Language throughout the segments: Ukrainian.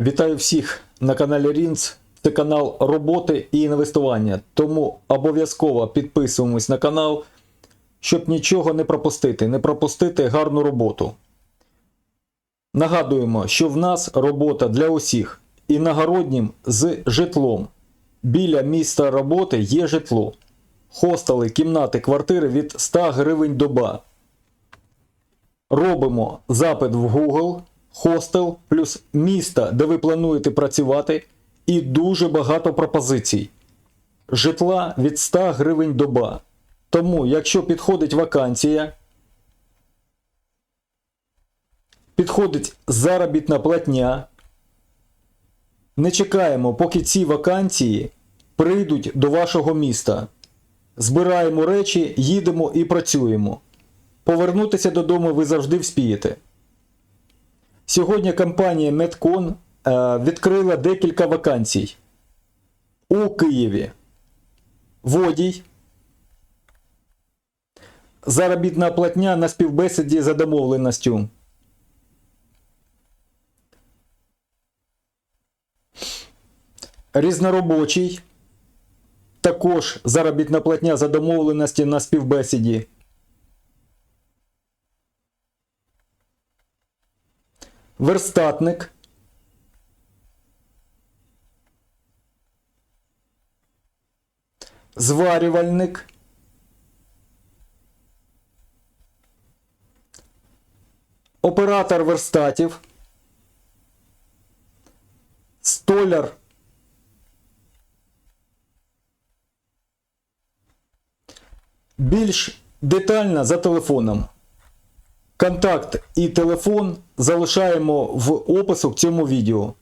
Вітаю всіх на каналі Рінц. Це канал роботи і інвестування. Тому обов'язково підписуємось на канал, щоб нічого не пропустити, не пропустити гарну роботу. Нагадуємо, що в нас робота для усіх іногороднім з житлом. Біля міста роботи є житло. Хостели, кімнати, квартири від 100 гривень доба. Робимо запит в Google, хостел плюс місто, де ви плануєте працювати, і дуже багато пропозицій. Житла від 100 гривень доба. Тому, якщо підходить вакансія, підходить заробітна платня, не чекаємо, поки ці вакансії прийдуть до вашого міста. Збираємо речі, їдемо і працюємо. Повернутися додому ви завжди вспієте. Сьогодні компанія Medcon е, відкрила декілька вакансій у Києві. Водій. Заробітна платня на співбесіді за домовленістю. Різноробочий. Також заробітна платня за домовленості на співбесіді. Верстатник. Зварювальник. Оператор верстатів. Столяр. Більш детально за телефоном. Контакт і телефон залишаємо в опису в цьому відео.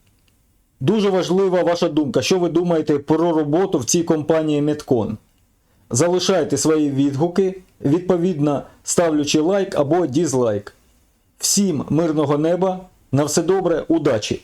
Дуже важлива ваша думка, що ви думаєте про роботу в цій компанії Medcon. Залишайте свої відгуки, відповідно ставлячи лайк або дізлайк. Всім мирного неба, на все добре, удачі!